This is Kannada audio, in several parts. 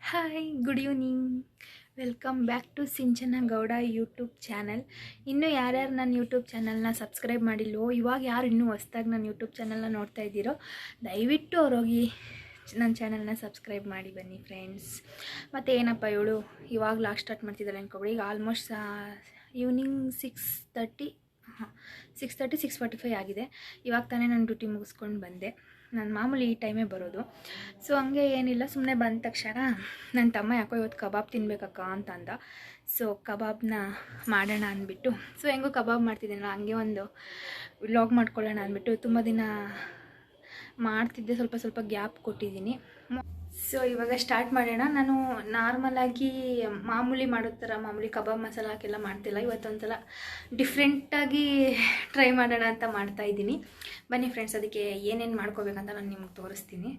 Hi good evening welcome back to Sinchana Gowda YouTube channel ಇನ್ನೂ ಯಾರ್ಯಾರು ನನ್ನ ಯೂಟ್ಯೂಬ್ ಚಾನಲ್ನ ಸಬ್ಸ್ಕ್ರೈಬ್ ಮಾಡಿಲ್ವೋ, ಇವಾಗ ಯಾರು ಇನ್ನೂ ಹೊಸ್ದಾಗಿ ನನ್ನ ಯೂಟ್ಯೂಬ್ ಚಾನಲ್ನ ನೋಡ್ತಾ ಇದ್ದೀರೋ, ದಯವಿಟ್ಟು ಅವ್ರೋಗಿ ನನ್ನ ಚಾನಲ್ನ ಸಬ್ಸ್ಕ್ರೈಬ್ ಮಾಡಿ ಬನ್ನಿ ಫ್ರೆಂಡ್ಸ್ ಮತ್ತು ಏನಪ್ಪ ಇವಳು? ಇವಾಗ ಲಾಸ್ಟ್ ಸ್ಟಾರ್ಟ್ ಮಾಡ್ತಿದ್ದಾಳೆ ಅನ್ಕೊಬಿಡಿ. ಈಗ ಆಲ್ಮೋಸ್ಟ್ ಈವ್ನಿಂಗ್ ಸಿಕ್ಸ್ ತರ್ಟಿ ಹಾಂ six thirty six forty five ಆಗಿದೆ. ಇವಾಗ ತಾನೇ ನಾನು ಡ್ಯೂಟಿ ಮುಗಿಸ್ಕೊಂಡು ಬಂದೆ. ನಾನು ಮಾಮೂಲಿ ಈ ಟೈಮೇ ಬರೋದು. ಸೊ ಹಂಗೆ ಏನಿಲ್ಲ ಸುಮ್ಮನೆ ಬಂದ ತಕ್ಷಣ ನನ್ನ ತಮ್ಮ ಯಾಕೋ ಇವತ್ತು ಕಬಾಬ್ ತಿನ್ಬೇಕಕ್ಕ ಅಂತ ಅಂದ ಸೊ ಕಬಾಬ್ನ ಮಾಡೋಣ ಅಂದ್ಬಿಟ್ಟು ಸೊ ಹೆಂಗೋ ಕಬಾಬ್ ಮಾಡ್ತಿದ್ದೀನಲ್ಲ, ಹಂಗೆ ಒಂದು ವ್ಲಾಗ್ ಮಾಡ್ಕೊಳ್ಳೋಣ ಅಂದ್ಬಿಟ್ಟು ತುಂಬ ದಿನ ಮಾಡ್ತಿದ್ದೆ, ಸ್ವಲ್ಪ ಸ್ವಲ್ಪ ಗ್ಯಾಪ್ ಕೊಟ್ಟಿದ್ದೀನಿ. ಸೊ ಇವಾಗ ಸ್ಟಾರ್ಟ್ ಮಾಡೋಣ. ನಾನು ನಾರ್ಮಲಾಗಿ ಮಾಮೂಲಿ ಮಾಡೋ ಥರ ಮಾಮೂಲಿ ಕಬಾಬ್ ಮಸಾಲ ಹಾಕೆಲ್ಲ ಮಾಡ್ತಿಲ್ಲ. ಇವತ್ತೊಂದ್ಸಲ ಡಿಫ್ರೆಂಟಾಗಿ ಟ್ರೈ ಮಾಡೋಣ ಅಂತ ಮಾಡ್ತಾ ಇದ್ದೀನಿ. ಬನ್ನಿ ಫ್ರೆಂಡ್ಸ್ ಅದಕ್ಕೆ ಏನೇನು ಮಾಡ್ಕೋಬೇಕಂತ ನಾನು ನಿಮ್ಗೆ ತೋರಿಸ್ತೀನಿ.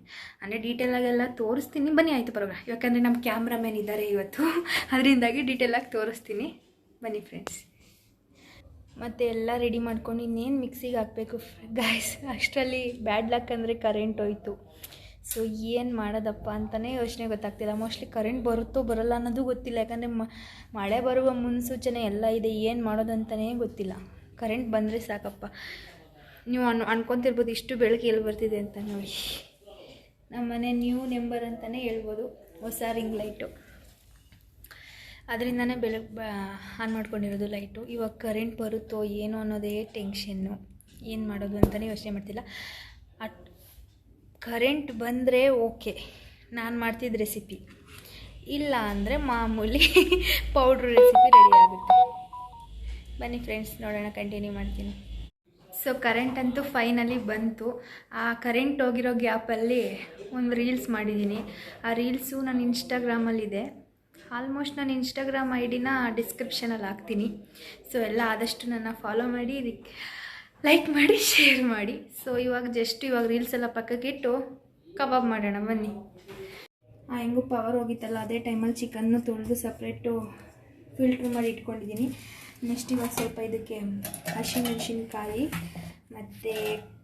ಅಂದರೆ ಡೀಟೇಲಾಗೆಲ್ಲ ತೋರಿಸ್ತೀನಿ. ಬನ್ನಿ, ಆಯಿತು ಪರವಾಗಿಲ್ಲ. ಯಾಕಂದರೆ ನಮ್ಮ ಕ್ಯಾಮ್ರಾಮನ್ ಇದ್ದಾರೆ ಇವತ್ತು. ಅದರಿಂದಾಗಿ ಡೀಟೇಲಾಗಿ ತೋರಿಸ್ತೀನಿ. ಬನ್ನಿ ಫ್ರೆಂಡ್ಸ್ ಮತ್ತು ಎಲ್ಲ ರೆಡಿ ಮಾಡ್ಕೊಂಡು ಇನ್ನೇನು ಮಿಕ್ಸಿಗೆ ಹಾಕಬೇಕು ಗಾಯ್ಸ್ ಅಷ್ಟರಲ್ಲಿ ಬ್ಯಾಡ್ ಲಕ್ ಅಂದರೆ ಕರೆಂಟ್ ಹೋಯ್ತು. ಸೊ ಏನು ಮಾಡೋದಪ್ಪ ಅಂತಲೇ ಯೋಚನೆ ಗೊತ್ತಾಗ್ತಿಲ್ಲ. ಮೋಸ್ಟ್ಲಿ ಕರೆಂಟ್ ಬರುತ್ತೋ ಬರಲ್ಲ ಅನ್ನೋದು ಗೊತ್ತಿಲ್ಲ. ಯಾಕಂದರೆ ಮಳೆ ಬರುವ ಮುನ್ಸೂಚನೆ ಎಲ್ಲ ಇದೆ. ಏನು ಮಾಡೋದಂತಲೇ ಗೊತ್ತಿಲ್ಲ. ಕರೆಂಟ್ ಬಂದರೆ ಸಾಕಪ್ಪ. ನೀವು ಅನ್, ಅನ್ಕೊತಿರ್ಬೋದು ಇಷ್ಟು ಬೆಳಗ್ಗೆ ಎಲ್ಲಿ ಬರ್ತಿದೆ ಅಂತ ನೋಡಿ. ನಮ್ಮ ಮನೆ ನ್ಯೂ ನೆಂಬರ್ ಅಂತಲೇ ಹೇಳ್ಬೋದು, ಹೊಸ ರಿಂಗ್ ಲೈಟು ಅದರಿಂದನೇ ಬೆಳಗ್ಗೆ ಆನ್ ಮಾಡ್ಕೊಂಡಿರೋದು ಲೈಟು ಇವಾಗ ಕರೆಂಟ್ ಬರುತ್ತೋ ಏನೋ ಅನ್ನೋದೇ ಟೆನ್ಷನ್ನು ಏನು ಮಾಡೋದು ಅಂತಲೇ ಯೋಚನೆ ಮಾಡ್ತಿಲ್ಲ. ಅಟ್ ಕರೆಂಟ್ ಬಂದರೆ ಓಕೆ ನಾನು ಮಾಡ್ತಿದ್ದ ರೆಸಿಪಿ ಇಲ್ಲ ಅಂದರೆ ಮಾಮೂಲಿ ಪೌಡ್ರ್ ರೆಸಿಪಿ ರೆಡಿ ಆಗುತ್ತೆ ಬನ್ನಿ ಫ್ರೆಂಡ್ಸ್ ನೋಡೋಣ ಕಂಟಿನ್ಯೂ ಮಾಡ್ತೀನಿ. ಸೊ ಕರೆಂಟ್ ಅಂತೂ ಫೈನಲಿ ಬಂತು. ಆ ಕರೆಂಟ್ ಹೋಗಿರೋ ಗ್ಯಾಪಲ್ಲಿ ಒಂದು ರೀಲ್ಸ್ ಮಾಡಿದ್ದೀನಿ ಆ ರೀಲ್ಸು ನನ್ನ ಇನ್ಸ್ಟಾಗ್ರಾಮಲ್ಲಿದೆ ಆಲ್ಮೋಸ್ಟ್ ನಾನು ಇನ್ಸ್ಟಾಗ್ರಾಮ್ ಐ ಡಿನ ಡಿಸ್ಕ್ರಿಪ್ಷನಲ್ಲಿ ಹಾಕ್ತೀನಿ. ಸೊ ಎಲ್ಲ ಆದಷ್ಟು ನನ್ನ ಫಾಲೋ ಮಾಡಿ, ಇದಕ್ಕೆ ಲೈಕ್ ಮಾಡಿ ಶೇರ್ ಮಾಡಿ. ಸೊ ಇವಾಗ ಜಸ್ಟ್ ಇವಾಗ ರೀಲ್ಸ್ ಎಲ್ಲ ಪಕ್ಕಕ್ಕಿಟ್ಟು ಕಬಾಬ್ ಮಾಡೋಣ, ಬನ್ನಿ. ಹೆಂಗೂ ಪವರ್ ಹೋಗಿತ್ತಲ್ಲ, ಅದೇ ಟೈಮಲ್ಲಿ ಚಿಕನ್ನು ತೊಳೆದು ಸಪ್ರೇಟು ಫಿಲ್ಟ್ರ್ ಮಾಡಿ ಇಟ್ಕೊಂಡಿದ್ದೀನಿ ನೆಕ್ಸ್ಟ್ ಇವಾಗ ಸ್ವಲ್ಪ ಇದಕ್ಕೆ ಹಸಿಮೆಣ್ಸಿನ್ಕಾಯಿ ಮತ್ತು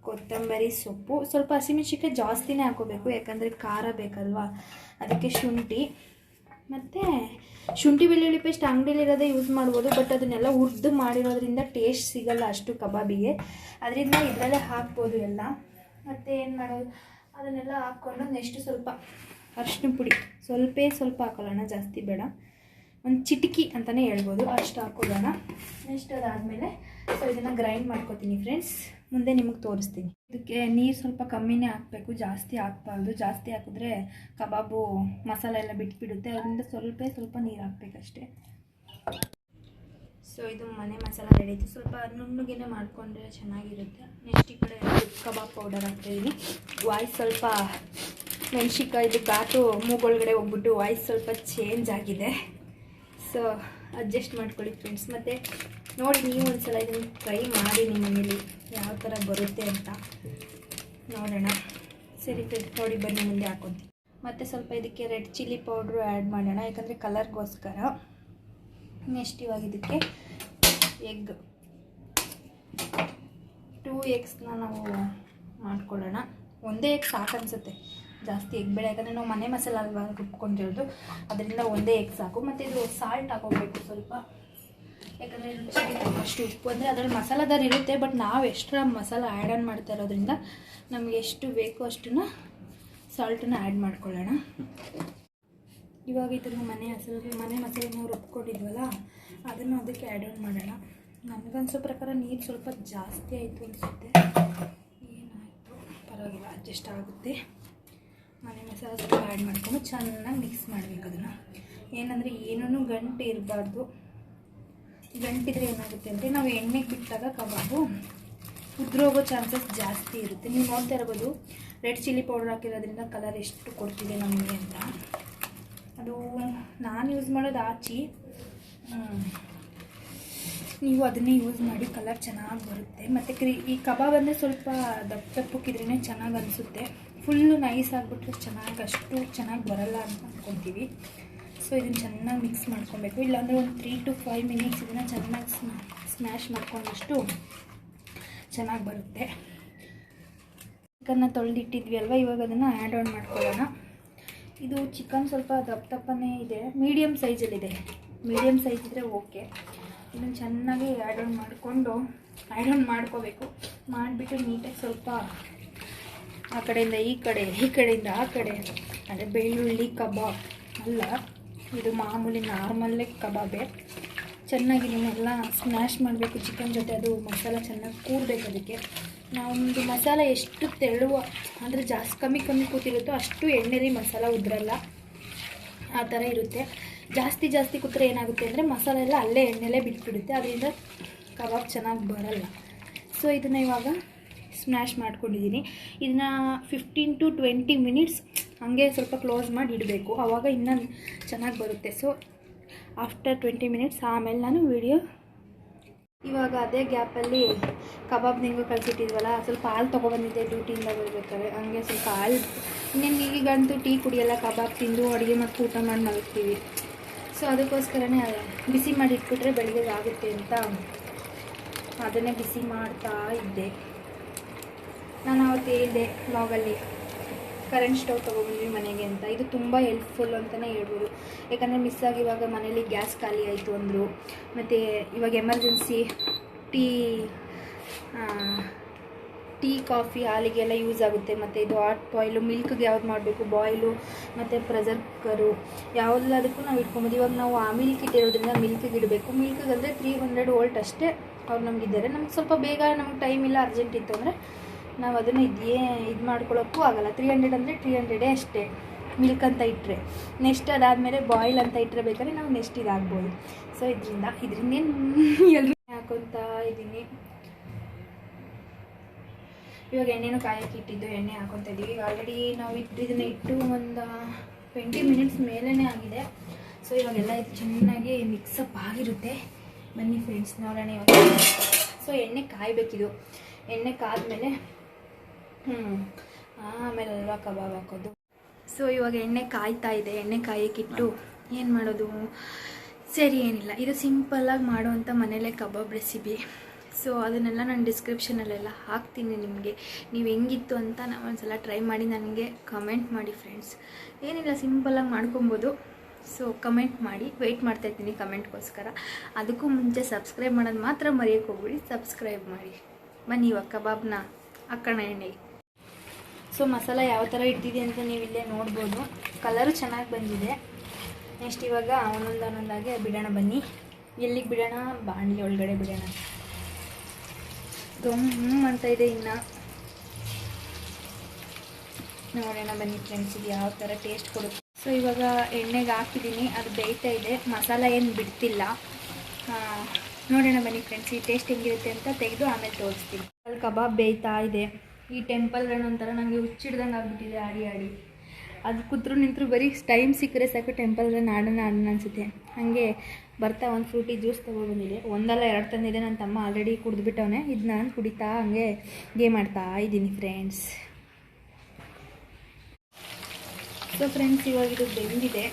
ಕೊತ್ತಂಬರಿ ಸೊಪ್ಪು. ಸ್ವಲ್ಪ ಹಸಿಮೆಣ್ಸಿನ್ಕಾಯಿ ಜಾಸ್ತಿನೇ ಹಾಕೋಬೇಕು, ಯಾಕಂದರೆ ಖಾರ ಬೇಕಲ್ವಾ? ಅದಕ್ಕೆ ಶುಂಠಿ. ಮತ್ತು ಶುಂಠಿ ಬೆಳ್ಳುಳ್ಳಿ ಪೇಸ್ಟ್ ಅಂಗಡಿಲಿರೋದೇ ಯೂಸ್ ಮಾಡ್ಬೋದು ಬಟ್ ಅದನ್ನೆಲ್ಲ ಹುರಿದು ಮಾಡಿರೋದ್ರಿಂದ ಟೇಸ್ಟ್ ಸಿಗಲ್ಲ ಅಷ್ಟು ಕಬಾಬಿಗೆ. ಅದರಿಂದ ಇದರಲ್ಲೇ ಹಾಕ್ಬೋದು ಎಲ್ಲ. ಮತ್ತು ಏನು ಮಾಡೋದು? ಅದನ್ನೆಲ್ಲ ಹಾಕ್ಕೊಂಡು ನೆಕ್ಸ್ಟ್ ಸ್ವಲ್ಪ ಅರಿಶಿನ ಪುಡಿ. ಸ್ವಲ್ಪೇ, ಸ್ವಲ್ಪ ಹಾಕೊಳ್ಳೋಣ, ಜಾಸ್ತಿ ಬೇಡ. ಒಂದು ಚಿಟಿಕಿ ಅಂತಲೇ ಹೇಳ್ಬೋದು. ಅಷ್ಟು ಹಾಕೊಳ್ಳೋಣ ನೆಕ್ಸ್ಟ್ ಅದಾದಮೇಲೆ ಸೊ ಇದನ್ನು ಗ್ರೈಂಡ್ ಮಾಡ್ಕೊತೀನಿ ಫ್ರೆಂಡ್ಸ್ ಮುಂದೆ ನಿಮಗೆ ತೋರಿಸ್ತೀನಿ. ಇದಕ್ಕೆ ನೀರು ಸ್ವಲ್ಪ ಕಮ್ಮಿನೇ ಹಾಕಬೇಕು, ಜಾಸ್ತಿ ಹಾಕ್ಬಾರ್ದು. ಜಾಸ್ತಿ ಹಾಕಿದ್ರೆ ಕಬಾಬು ಮಸಾಲೆ ಎಲ್ಲ ಬಿಟ್ಬಿಡುತ್ತೆ. ಅದರಿಂದ ಸ್ವಲ್ಪ ಸ್ವಲ್ಪ ನೀರು ಹಾಕ್ಬೇಕಷ್ಟೇ. ಸೊ ಇದು ಮನೆ ಮಸಾಲ ರೆಡಿ ಐತಿ ಸ್ವಲ್ಪ ನುಣ್ಣಗೇನೆ ಮಾಡಿಕೊಂಡ್ರೆ ಚೆನ್ನಾಗಿರುತ್ತೆ. ನೆಕ್ಸ್ಟ್ ಈ ಕಡೆ ಕಬಾಬ್ ಪೌಡರ್ ಹಾಕ್ತಾಯಿದ್ದೀನಿ ವಾಯ್ಸ್ ಸ್ವಲ್ಪ ಮೆಣ್ಸಿನ್ಕಾಯ್ದು, ಘಾಟು ಮೂಗೊಳಗಡೆ ಹೋಗ್ಬಿಟ್ಟು ವಾಯ್ಸ್ ಸ್ವಲ್ಪ ಚೇಂಜ್ ಆಗಿದೆ. ಸೊ ಅಡ್ಜಸ್ಟ್ ಮಾಡ್ಕೊಳ್ಳಿ ಫ್ರೆಂಡ್ಸ್ ಮತ್ತು ನೋಡಿ ನೀವು ಒಂದ್ಸಲ ಇದನ್ನು ಟ್ರೈ ಮಾಡಿ ನಿಮ್ಮ ಮನೇಲಿ ಯಾವ ಥರ ಬರುತ್ತೆ ಅಂತ ನೋಡೋಣ. ಸರಿ ಫ್ರೆಂಡ್ಸ್ ನೋಡಿ ಬನ್ನಿ ಮುಂದೆ ಹಾಕೊತೀನಿ. ಮತ್ತು ಸ್ವಲ್ಪ ಇದಕ್ಕೆ ರೆಡ್ ಚಿಲ್ಲಿ ಪೌಡ್ರು ಆ್ಯಡ್ ಮಾಡೋಣ, ಯಾಕಂದರೆ ಕಲರ್ಗೋಸ್ಕರ ನೆಕ್ಸ್ಟ್ ಇವಾಗ ಇದಕ್ಕೆ ಎಗ್ ಟೂ ಎಗ್ಸ್ನ ನಾವು ಮಾಡ್ಕೊಳ್ಳೋಣ. ಒಂದೇ ಎಗ್ ಸಾಕು ಅನಿಸುತ್ತೆ ಜಾಸ್ತಿ ಎಗ್ ಬೇಳೆ, ಯಾಕಂದರೆ ನಾವು ಮನೆ ಮಸಾಲ ಅಲ್ವಾ ರುಬ್ಕೊಂಡಿರೋದು ಅದರಿಂದ ಒಂದೇ ಎಗ್ ಸಾಕು. ಮತ್ತು ಇದು ಸಾಲ್ಟ್ ಹಾಕೋಬೇಕು ಸ್ವಲ್ಪ. ಯಾಕಂದರೆ ಅಷ್ಟು ಉಪ್ಪು. ಅಂದರೆ ಅದರಲ್ಲಿ ಮಸಾಲದಾರ ಇರುತ್ತೆ ಬಟ್ ನಾವು ಎಕ್ಸ್ಟ್ರಾ ಮಸಾಲ ಆ್ಯಡ್ ಆನ್ ಮಾಡ್ತಾ ಇರೋದ್ರಿಂದ ನಮಗೆ ಎಷ್ಟು ಬೇಕೋ ಅಷ್ಟನ್ನು ಸಾಲ್ಟನ್ನು ಆ್ಯಡ್ ಮಾಡ್ಕೊಳ್ಳೋಣ. ಇವಾಗ ಇದನ್ನು ಮನೆ ಹಸಲು, ಮನೆ ಮಸಾಲೆ ನಾವು ರುಬ್ಕೊಂಡಿದ್ವಲ್ಲ, ಅದನ್ನು ಅದಕ್ಕೆ ಆ್ಯಡ್ ಆನ್ ಮಾಡೋಣ. ನನಗನ್ಸೋ ಪ್ರಕಾರ ನೀರು ಸ್ವಲ್ಪ ಜಾಸ್ತಿ ಆಯಿತು ಅನಿಸುತ್ತೆ. ಏನಾಯಿತು? ಪರವಾಗಿಲ್ಲ ಅಡ್ಜಸ್ಟ್ ಆಗುತ್ತೆ. ಮನೆ ಮಸಾಲ ಸ್ವಲ್ಪ ಆ್ಯಡ್ ಮಾಡ್ಕೊಂಡು ಚೆನ್ನಾಗಿ ಮಿಕ್ಸ್ ಮಾಡಬೇಕು ಅದನ್ನು. ಏನಂದರೆ ಏನೂ ಗಂಟು ಇರಬಾರ್ದು. ಗಂಟಿದ್ರೆ ಏನಾಗುತ್ತೆ ಅಂದರೆ ನಾವು ಎಣ್ಣೆಗೆ ಬಿಟ್ಟಾಗ ಕಬಾಬು, ಉದ್ರೋಗೋ ಚಾನ್ಸಸ್ ಜಾಸ್ತಿ ಇರುತ್ತೆ. ನೀವು ನೋಡ್ತಾ ಇರ್ಬೋದು, ರೆಡ್ ಚಿಲ್ಲಿ ಪೌಡರ್ ಹಾಕಿರೋದ್ರಿಂದ ಕಲರ್ ಎಷ್ಟು ಕೊಡ್ತಿದೆ ನಮಗೆ ಅಂತ. ಅದು ನಾನು ಯೂಸ್ ಮಾಡೋದು ಆಚಿ. ನೀವು ಅದನ್ನೇ ಯೂಸ್ ಮಾಡಿ ಕಲರ್ ಚೆನ್ನಾಗಿ ಬರುತ್ತೆ. ಮತ್ತು ಕ್ರಿ ಈ ಕಬಾಬ್ ಅಂದರೆ ಸ್ವಲ್ಪ ದಪ್ಪ ದಪ್ಪಕ್ಕಿದ್ರೇ ಚೆನ್ನಾಗಿ ಅನಿಸುತ್ತೆ. ಫುಲ್ಲು ನೈಸ್ ಆಗಿಬಿಟ್ರೆ ಚೆನ್ನಾಗಿ ಅಷ್ಟು ಚೆನ್ನಾಗಿ ಬರಲ್ಲ ಅಂತ ಅಂದ್ಕೊತೀವಿ ಸೊ ಇದನ್ನು ಚೆನ್ನಾಗಿ ಮಿಕ್ಸ್ ಮಾಡ್ಕೊಬೇಕು. ಇಲ್ಲಾಂದರೆ ಒಂದು ತ್ರೀ ಟು ಫೈವ್ ಮಿನಿಟ್ಸ್ ಇದನ್ನು ಚೆನ್ನಾಗಿ ಸ್ಮಾ ಸ್ಮ್ಯಾಶ್ ಮಾಡ್ಕೊಂಡಷ್ಟು ಚೆನ್ನಾಗಿ ಬರುತ್ತೆ. ಚಿಕನ್ನ ತೊಳೆದಿಟ್ಟಿದ್ವಿ ಅಲ್ವಾ ಇವಾಗ ಅದನ್ನು ಆ್ಯಡ್ ಆನ್ ಮಾಡ್ಕೊಳ್ಳೋಣ. ಇದು ಚಿಕನ್ ಸ್ವಲ್ಪ ದಪ್ಪ ದಪ್ಪನೇ ಇದೆ. ಮೀಡಿಯಮ್ ಸೈಜಲ್ಲಿದೆ ಮೀಡಿಯಮ್ ಸೈಜ್ ಇದ್ದರೆ ಓಕೆ ಇದನ್ನು ಚೆನ್ನಾಗಿ ಆ್ಯಡ್ ಆನ್ ಮಾಡಿಕೊಂಡು ಆ್ಯಡ್ ಆನ್ ಮಾಡ್ಕೋಬೇಕು. ಮಾಡಿಬಿಟ್ಟು ನೀಟಾಗಿ ಸ್ವಲ್ಪ ಆ ಕಡೆಯಿಂದ ಈ ಕಡೆ, ಈ ಕಡೆಯಿಂದ ಆ ಕಡೆ ಅದೇ ಬೆಳ್ಳುಳ್ಳಿ ಕಬಾಬ್. ಅಲ್ಲ, ಇದು ಮಾಮೂಲಿ ನಾರ್ಮಲ್ಲೇ ಕಬಾಬೇ. ಚೆನ್ನಾಗಿ ನಿಮ್ಮೆಲ್ಲ ಸ್ಮ್ಯಾಶ್ ಮಾಡಬೇಕು ಚಿಕನ್ ಜೊತೆ. ಅದು ಮಸಾಲ ಚೆನ್ನಾಗಿ ಕೂರಬೇಕು ಅದಕ್ಕೆ. ನಾವೊಂದು ಮಸಾಲ ಎಷ್ಟು ತೆಳುವ, ಅಂದರೆ ಜಾಸ್ತಿ ಕಮ್ಮಿ ಕಮ್ಮಿ ಕೂತಿರುತ್ತೋ ಅಷ್ಟು ಎಣ್ಣೆಲಿ ಮಸಾಲ ಉದ್ರಲ್ಲ. ಆ ಥರ ಇರುತ್ತೆ. ಜಾಸ್ತಿ ಜಾಸ್ತಿ ಕೂತ್ರೆ ಏನಾಗುತ್ತೆ ಅಂದರೆ ಮಸಾಲೆ ಎಲ್ಲ ಅಲ್ಲೇ ಎಣ್ಣೆಲೇ ಬಿಟ್ಬಿಡುತ್ತೆ. ಅದರಿಂದ ಕಬಾಬ್ ಚೆನ್ನಾಗಿ ಬರಲ್ಲ. ಸೊ ಇದನ್ನು ಇವಾಗ ಸ್ಮ್ಯಾಶ್ ಮಾಡ್ಕೊಂಡಿದ್ದೀನಿ ಇದನ್ನ ಫಿಫ್ಟೀನ್ ಟು ಟ್ವೆಂಟಿ ಮಿನಿಟ್ಸ್ ಹಾಗೆ ಸ್ವಲ್ಪ ಕ್ಲೋಸ್ ಮಾಡಿ ಇಡಬೇಕು. ಆವಾಗ ಇನ್ನೂ ಚೆನ್ನಾಗಿ ಬರುತ್ತೆ. ಸೊ ಆಫ್ಟರ್ ಟ್ವೆಂಟಿ ಮಿನಿಟ್ಸ್ ಆಮೇಲೆ ನಾನು ವಿಡಿಯೋ ಇವಾಗ ಅದೇ ಗ್ಯಾಪಲ್ಲಿ ಕಬಾಬ್ ನಿಂಗು ಕಳಿಸಿಟ್ಟಿದ್ವಲ್ಲ, ಸ್ವಲ್ಪ ಹಾಲು ತೊಗೊಬಂದಿದ್ದೆ ಡ್ಯೂಟಿಯಿಂದ ಬರ್ಬೇಕಾದ್ರೆ. ಹಂಗೆ ಸ್ವಲ್ಪ ಹಾಲು ಇನ್ನೇನು ಈಗಂತೂ ಟೀ ಕುಡಿಯಲ್ಲ, ಕಬಾಬ್ ತಿಂದು ಅಡುಗೆ ಮತ್ತು ಊಟ ಮಾಡಿ ಮಲಗ್ತೀವಿ. ಸೊ ಅದಕ್ಕೋಸ್ಕರನೇ ಬಿಸಿ ಮಾಡಿ ಇಟ್ಬಿಟ್ರೆ ಬೆಳಿಗ್ಗೆ ಆಗುತ್ತೆ ಅಂತ ಅದನ್ನೇ ಬಿಸಿ ಮಾಡ್ತಾ ಇದ್ದೆ. ನಾನು ಅವತ್ತು ಹೇಳಿದೆ ಬ್ಲಾಗಲ್ಲಿ ಕರೆಂಟ್ ಸ್ಟವ್ ತೊಗೊಬಂದ್ವಿ ಮನೆಗೆ ಅಂತ. ಇದು ತುಂಬ ಹೆಲ್ಪ್ಫುಲ್ ಅಂತಲೇ ಹೇಳ್ಬೋದು. ಯಾಕಂದರೆ ಮಿಸ್ ಆಗಿ ಇವಾಗ ಮನೇಲಿ ಗ್ಯಾಸ್ ಖಾಲಿ ಆಯಿತು ಅಂದರು. ಮತ್ತು ಇವಾಗ ಎಮರ್ಜೆನ್ಸಿ ಟೀ ಟೀ ಕಾಫಿ ಹಾಲಿಗೆಲ್ಲ ಯೂಸ್ ಆಗುತ್ತೆ. ಮತ್ತು ಇದು ಹಾಟ್ ಬಾಯ್ಲು ಮಿಲ್ಕ್ಗೆ ಯಾವ್ದು ಮಾಡಬೇಕು? ಬಾಯ್ಲು ಮತ್ತು ಪ್ರೆಸರ್ ಕುಕ್ಕರು ಯಾವೆಲ್ಲದಕ್ಕೂ ನಾವು ಇಟ್ಕೊಬೋದು. ಇವಾಗ ನಾವು ಆ ಮಿಲ್ಕ್ ಇಟ್ಟಿರೋದ್ರಿಂದ ಮಿಲ್ಕಿಗೆ ಇಡಬೇಕು. ಮಿಲ್ಕಿಗೆ ಅಂದರೆ ತ್ರೀ ಹಂಡ್ರೆಡ್ ವೋಲ್ಟ್ ಅಷ್ಟೇ ಅವ್ರು ನಮಗಿದ್ದಾರೆ ನಮ್ಗೆ ಸ್ವಲ್ಪ ಬೇಗ ನಮ್ಗೆ ಟೈಮ್ ಇಲ್ಲ ಅರ್ಜೆಂಟ್ ಇತ್ತು ಅಂದರೆ ನಾವು ಅದನ್ನು ಇದೇ ಇದು ಮಾಡ್ಕೊಳ್ಳೋಕ್ಕೂ ಆಗಲ್ಲ. ತ್ರೀ ಹಂಡ್ರೆಡ್ ಅಂದರೆ ತ್ರೀ ಹಂಡ್ರೆಡೇ ಅಷ್ಟೇ. ಮಿಲ್ಕ್ ಅಂತ ಇಟ್ಟರೆ ನೆಕ್ಸ್ಟ್ ಅದಾದಮೇಲೆ ಬಾಯ್ಲ್ ಅಂತ ಇಟ್ಟರೆ ಬೇಕಾದ್ರೆ ನಾವು ನೆಕ್ಸ್ಟ್ ಇದಾಗ್ಬೋದು ಸೊ ಇದರಿಂದ ಇದರಿಂದ ಎಲ್ಲರೂ ಹಾಕೊತಾ ಇದ್ದೀನಿ ಇವಾಗ ಎಣ್ಣೆನೂ ಕಾಯಕ್ಕೆ ಇಟ್ಟಿದ್ದು, ಎಣ್ಣೆ ಹಾಕೊತ ಇದ್ದೀವಿ ಈಗ ಆಲ್ರೆಡಿ ನಾವು ಇಟ್ಟು ಇದನ್ನ ಇಟ್ಟು ಒಂದು ಟ್ವೆಂಟಿ ಮಿನಿಟ್ಸ್ ಮೇಲೇ ಆಗಿದೆ. ಸೊ ಇವಾಗೆಲ್ಲ ಇದು ಚೆನ್ನಾಗಿ ಮಿಕ್ಸಪ್ ಆಗಿರುತ್ತೆ. ಬನ್ನಿ ಫ್ರೆಂಡ್ಸ್ ನೋಡೋಣ ಇವಾಗ. ಸೊ ಎಣ್ಣೆ ಕಾಯಬೇಕಿದು. ಎಣ್ಣೆ ಕಾದ್ಮೇಲೆ ಹ್ಞೂ ಆಮೇಲೆ ಅಲ್ವಾ ಕಬಾಬ್ ಹಾಕೋದು. ಸೊ ಇವಾಗ ಎಣ್ಣೆ ಕಾಯ್ತಾ ಇದೆ. ಎಣ್ಣೆ ಕಾಯಕ್ಕಿಟ್ಟು ಏನು ಮಾಡೋದು? ಸರಿ, ಏನಿಲ್ಲ. ಇದು ಸಿಂಪಲ್ಲಾಗಿ ಮಾಡುವಂಥ ಮನೇಲೇ ಕಬಾಬ್ ರೆಸಿಪಿ ಸೊ ಅದನ್ನೆಲ್ಲ ನಾನು ಡಿಸ್ಕ್ರಿಪ್ಷನಲ್ಲೆಲ್ಲ ಹಾಕ್ತೀನಿ ನಿಮಗೆ. ನೀವು ಹೆಂಗಿತ್ತು ಅಂತ ನಾವು ಒಂದ್ಸಲ ಟ್ರೈ ಮಾಡಿ ನನಗೆ ಕಮೆಂಟ್ ಮಾಡಿ ಫ್ರೆಂಡ್ಸ್ ಏನಿಲ್ಲ ಸಿಂಪಲ್ಲಾಗಿ ಮಾಡ್ಕೊಬೋದು. ಸೊ ಕಮೆಂಟ್ ಮಾಡಿ. ವೆಯ್ಟ್ ಮಾಡ್ತಾ ಇರ್ತೀನಿ ಕಮೆಂಟ್ಗೋಸ್ಕರ ಅದಕ್ಕೂ ಮುಂಚೆ ಸಬ್ಸ್ಕ್ರೈಬ್ ಮಾಡೋದು ಮಾತ್ರ ಮರೆಯೋಕ್ಕೆ ಹೋಗ್ಬಿಡಿ. ಸಬ್ಸ್ಕ್ರೈಬ್ ಮಾಡಿ. ಬನ್ನಿ ಇವಾಗ ಕಬಾಬ್ನ ಅಕ್ಕಣ ಎಣ್ಣೆಗೆ. ಸೊ ಮಸಾಲ ಯಾವ ಥರ ಇಟ್ಟಿದೆ ಅಂತ ನೀವು ಇಲ್ಲೇ ನೋಡ್ಬೋದು. ಕಲರು ಚೆನ್ನಾಗಿ ಬಂದಿದೆ. ನೆಕ್ಸ್ಟ್ ಇವಾಗ ಒಂದೊಂದು ಒಂದೊಂದಾಗಿ ಬಿಡೋಣ ಬನ್ನಿ. ಎಲ್ಲಿಗೆ ಬಿಡೋಣ? ಬಾಣಲಿ ಒಳಗಡೆ ಬಿಡೋಣ. ಹ್ಞೂ ಅಂತ ಇದೆ ಇನ್ನು. ನೋಡೋಣ ಬನ್ನಿ ಫ್ರೆಂಡ್ಸ್ ಇದು ಯಾವ ಥರ ಟೇಸ್ಟ್ ಕೊಡುತ್ತೆ. ಸೊ ಇವಾಗ ಎಣ್ಣೆಗೆ ಹಾಕಿದ್ದೀನಿ. ಅದು ಬೇಯ್ತಾ ಇದೆ. ಮಸಾಲ ಏನು ಬಿಡ್ತಿಲ್ಲ. ನೋಡೋಣ ಬನ್ನಿ ಫ್ರೆಂಡ್ಸ್ ಈ ಟೇಸ್ಟ್ ಹೆಂಗಿರುತ್ತೆ ಅಂತ ತೆಗೆದು ಆಮೇಲೆ ತೋರಿಸ್ತೀನಿ. ಅಲ್ಲಿ ಕಬಾಬ್ ಬೇಯ್ತಾ ಇದೆ. ಈ ಟೆಂಪಲ್ ರನ್ ಒಂಥರ ನನಗೆ ಹುಚ್ಚಿಡ್ದಂಗೆ ಆಗ್ಬಿಟ್ಟಿದೆ, ಆಡಿ ಆಡಿ. ಅದು ಕೂತ್ರು ನಿಂತರು ಬರೀ ಟೈಮ್ ಸಿಕ್ಕರೆ ಸಾಕು ಟೆಂಪಲ್ ರನ್ ಆಡೋಣ ಆಡೋಣ ಅನಿಸುತ್ತೆ. ಹಾಗೆ ಬರ್ತಾ ಒಂದು ಫ್ರೂಟಿ ಜ್ಯೂಸ್ ತೊಗೊಬಂದಿದೆ ಒಂದಲ್ಲ ಎರಡು ತಂದಿದೆ ನನ್ನ ತಮ್ಮ ಆಲ್ರೆಡಿ ಕುಡಿದ್ಬಿಟ್ಟವನೆ. ಇದು ನಾನು ಕುಡಿತಾ ಹಂಗೆ ಗೇಮ್ ಆಡ್ತಾ ಇದ್ದೀನಿ ಫ್ರೆಂಡ್ಸ್ ಸೊ ಫ್ರೆಂಡ್ಸ್ ಇವಾಗ ಇದು ಬೆಂದಿದೆ.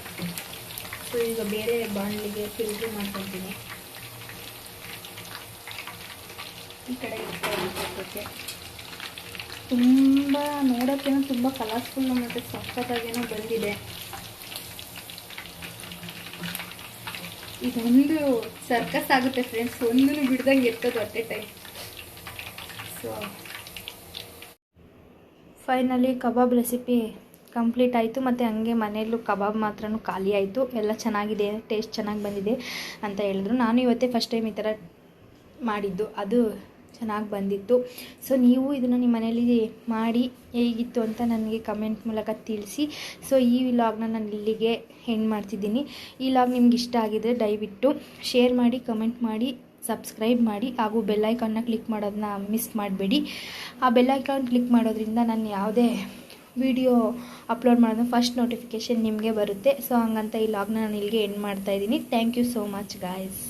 ಸೊ ಈಗ ಬೇರೆ ಬಾಣಲಿಗೆ ಫಿಲ್ಟ್ರ್ ಮಾಡ್ಕೊತೀನಿ ಈ ಕಡೆ ಇಟ್ಕೊಳ್ಳೋಕ್ಕೆ ತುಂಬ ನೋಡೋಕ್ಕೇನೋ ತುಂಬ ಕಲರ್ಫುಲ್ ಮತ್ತು ಸಖತ್ತಾಗೇನೋ ಬಂದಿದೆ. ಇದೊಂದು ಸರ್ಕಸ್ ಆಗುತ್ತೆ ಫ್ರೆಂಡ್ಸ್ ಒಂದೂ ಬಿಡ್ದಂಗೆ ಇರ್ತದೆ at a time so finally kebab recipe complete ಆಯಿತು. ಮತ್ತು ಹಂಗೆ ಮನೆಯಲ್ಲೂ ಕಬಾಬ್ ಮಾತ್ರ ಖಾಲಿ ಆಯಿತು. ಎಲ್ಲ ಚೆನ್ನಾಗಿದೆ ಟೇಸ್ಟ್ ಚೆನ್ನಾಗಿ ಬಂದಿದೆ ಅಂತ ಹೇಳಿದ್ರು. ನಾನು ಇವತ್ತೇ ಫಸ್ಟ್ ಟೈಮ್ ಈ ಥರ ಮಾಡಿದ್ದು. ಅದು ಚೆನ್ನಾಗಿ ಬಂದಿತ್ತು. ಸೊ ನೀವು ಇದನ್ನು ನಿಮ್ಮ ಮನೇಲಿ ಮಾಡಿ ಹೇಗಿತ್ತು ಅಂತ ನನಗೆ ಕಮೆಂಟ್ ಮೂಲಕ ತಿಳಿಸಿ. ಸೊ ಈ ವಿಲಾಗ್ನ ನಾನು ಇಲ್ಲಿಗೆ ಹೆಂಡ್ ಮಾಡ್ತಿದ್ದೀನಿ. ಈ ಲಾಗ್ ನಿಮ್ಗೆ ಇಷ್ಟ ಆಗಿದ್ರೆ ದಯವಿಟ್ಟು ಶೇರ್ ಮಾಡಿ ಕಮೆಂಟ್ ಮಾಡಿ ಸಬ್ಸ್ಕ್ರೈಬ್ ಮಾಡಿ. ಹಾಗೂ ಬೆಲ್ಲೈಕಾನ್ನ ಕ್ಲಿಕ್ ಮಾಡೋದನ್ನ ಮಿಸ್ ಮಾಡಬೇಡಿ. ಆ ಬೆಲ್ಲೈಕಾನ್ ಕ್ಲಿಕ್ ಮಾಡೋದ್ರಿಂದ ನಾನು ಯಾವುದೇ ವಿಡಿಯೋ ಅಪ್ಲೋಡ್ ಮಾಡೋದು ಫಸ್ಟ್ ನೋಟಿಫಿಕೇಷನ್ ನಿಮಗೆ ಬರುತ್ತೆ. ಸೊ ಹಂಗಂತ ಈ ಲಾಗ್ನ ನಾನು ಇಲ್ಲಿಗೆ ಎಂಡ್ ಮಾಡ್ತಾಯಿದ್ದೀನಿ thank you so much guys